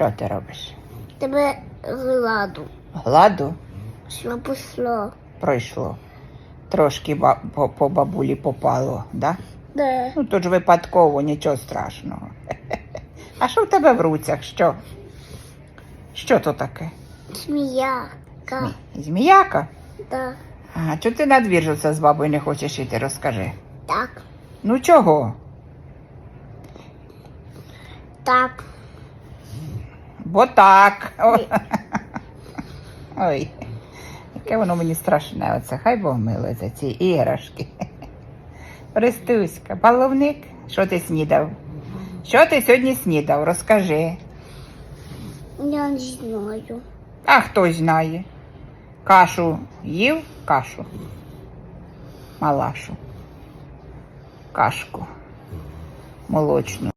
Що ти робиш? Тебе гладу. Гладу Що пішло? пройшло. Трошки ба- по, по бабулі попало, да? Де? Ну то ж випадково, нічого страшного. А що в тебе в руцях? Що? Що то таке? Сміяка. Зміяка? Да. А чого ти на двір з бабою не хочеш іти, розкажи. Так. Ну чого? Так. Бо так. Ой, яке воно мені страшне. Оце хай Бог милує за ці іграшки. Пристуська, баловник, що ти снідав? Що ти сьогодні снідав? Розкажи. Я не знаю. А хто знає? Кашу їв кашу. Малашу. Кашку. Молочну.